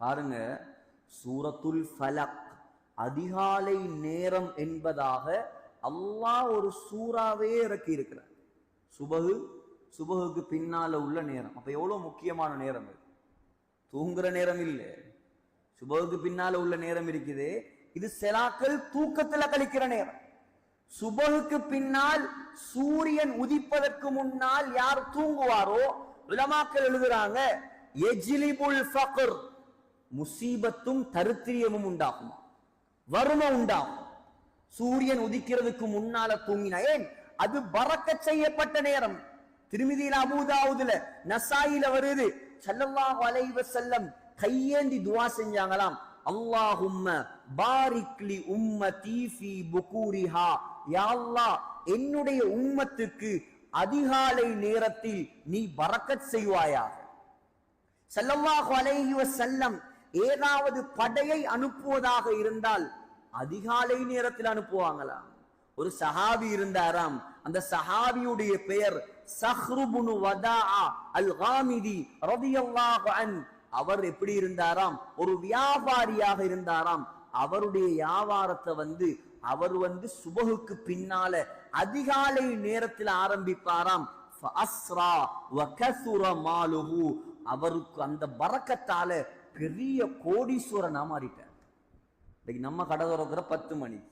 பாருங்க. சூரத்துல் ஃபலக். அதிகாலை நேரம் என்பதாக அல்லாஹ் ஒரு சூறாவே இறக்கி இருக்கிறார் சுபகு சுபகுக்கு பின்னால உள்ள நேரம். அப்ப எவ்வளவு முக்கியமான நேரம் இது? தூங்குற நேரம் இல்லை. சுபகுக்கு பின்னால உள்ள நேரம் இருக்குது. இது செலாக்கள் தூக்கத்துல கழிக்கிற நேரம். சுபகுக்கு பின்னால் சூரியன் உதிப்பதற்கு முன்னால் யார் தூங்குவாரோ விளமாக்கள் எழுதுறாங்க எஜிலிபுல் ஃபக்ர். முசீபத்தும் தருத்திரியமும் உண்டாகும். வறுமை உண்டாகும். சூரியன் உதிக்கிறதுக்கு முன்னால தூங்கினா ஏன்? அது பறக்க செய்யப்பட்ட நேரம். திருமதியில் அபூதாவுதுல நசாயில வருது. சல்லல்லா வலைவ செல்லம் கையேந்தி துவா செஞ்சாங்களாம். அல்லாஹும்ம பாரிக்லி உம்மதி தீஃபி புகூரிஹா. யா அல்லாஹ் என்னுடைய உம்மத்துக்கு அதிகாலை நேரத்தில் நீ பறக்கச் செய்வாயாக. ஸல்லல்லாஹு அலைஹி வஸல்லம் ஏதாவது படையை அனுப்புவதாக இருந்தால் அதிகாலை நேரத்தில் அனுப்புவாங்களா? ஒரு சஹாபி இருந்தாராம். அந்த சஹாபியுடைய பெயர் சஹ்ருபுனு வதா அல் ஹாமிதி ரதியல்லாஹு அன். அவர் எப்படி இருந்தாராம்? ஒரு வியாபாரியாக இருந்தாராம். அவருடைய வியாபாரத்தை வந்து அவர் வந்து சுபகுக்கு பின்னால அதிகாலை நேரத்தில் ஆரம்பிப்பாராம். வகசுர மாலுஹு. அவருக்கு அந்த பறக்கத்தால பெரிய கோடீஸ்வரனாக மாறிட்டேன். இன்னைக்கு நம்ம கடை திறக்கிற பத்து மணிக்கு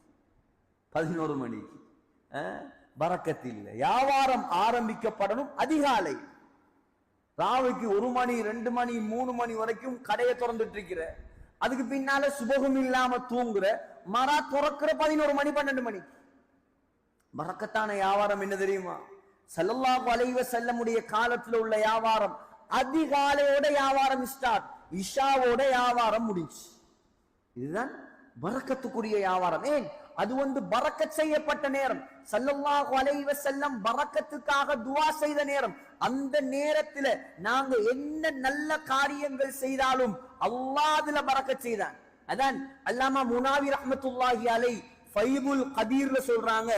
பதினோரு மணிக்கு அஹ், பறக்கத்து இல்லை. வியாபாரம் ஆரம்பிக்கப்படணும் அதிகாலை. ராவுக்கு ஒரு மணி ரெண்டு மணி மூணு மணி வரைக்கும் கடையை திறந்துட்டு இருக்கிற அதுக்கு பின்னால சுபகம் இல்லாம தூங்குற மரா துறக்கிற பதினோரு மணி பன்னெண்டு மணிக்கு மறக்கத்தான வியாபாரம் என்ன தெரியுமா? ஸல்லல்லாஹு செல்ல முடிய காலத்துல உள்ள வியாபாரம் அதிகாலையோட வியாபாரம் ஸ்டார்ட் இஷாவோட வியாபாரம் முடிஞ்சு இதுதான் பறக்கத்துக்குரிய வியாபாரம். ஏன்? அது வந்து பறக்க செய்யப்பட்ட நேரம். ஸல்லல்லாஹு அலைஹி செல்லம் பறக்கத்துக்காக துவா செய்த நேரம். அந்த நேரத்துல நாங்க என்ன நல்ல காரியங்கள் செய்தாலும் அல்லாஹ் அதுல பரக்கத் செய்தான். அதான் அல்லாமா முனாவி ரஹமத்துல்லாஹி அலை ஃபைபுல் கதீர்ல சொல்றாங்க.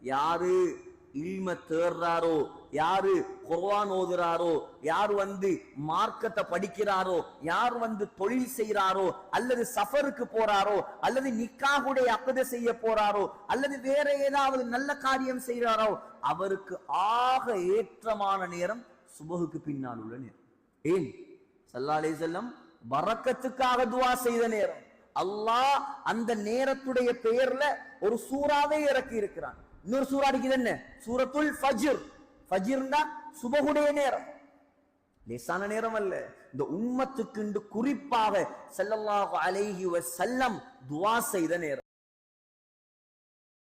யாரு? இல்ம தேர்றாரோ? யாரு குர்வான் ஓதுறாரோ யார் வந்து மார்க்கத்தை படிக்கிறாரோ யார் வந்து தொழில் செய்யறாரோ அல்லது சஃபருக்கு போறாரோ அல்லது நிக்காகுடைய அக்கதை செய்ய போறாரோ அல்லது வேற ஏதாவது நல்ல காரியம் செய்யறாரோ அவருக்கு ஆக ஏற்றமான நேரம் சுபகுக்கு பின்னால் உள்ள நேரம். ஏன்? சல்லாலே செல்லம் வரக்கத்துக்காக துவா செய்த நேரம். அல்லாஹ் அந்த நேரத்துடைய பெயர்ல ஒரு சூறாவே இறக்கி இருக்கிறான் இன்னொரு சூறா இருக்குது என்ன? சூரத்துல் ஃபஜ்ர். ஃபஜிர்னா சுபகுடைய நேரம். லேசான நேரம் அல்ல இந்த உம்மத்துக்கு குறிப்பாக செல்லல்லாஹு அலைஹி வசல்லம் துவா செய்த நேரம்.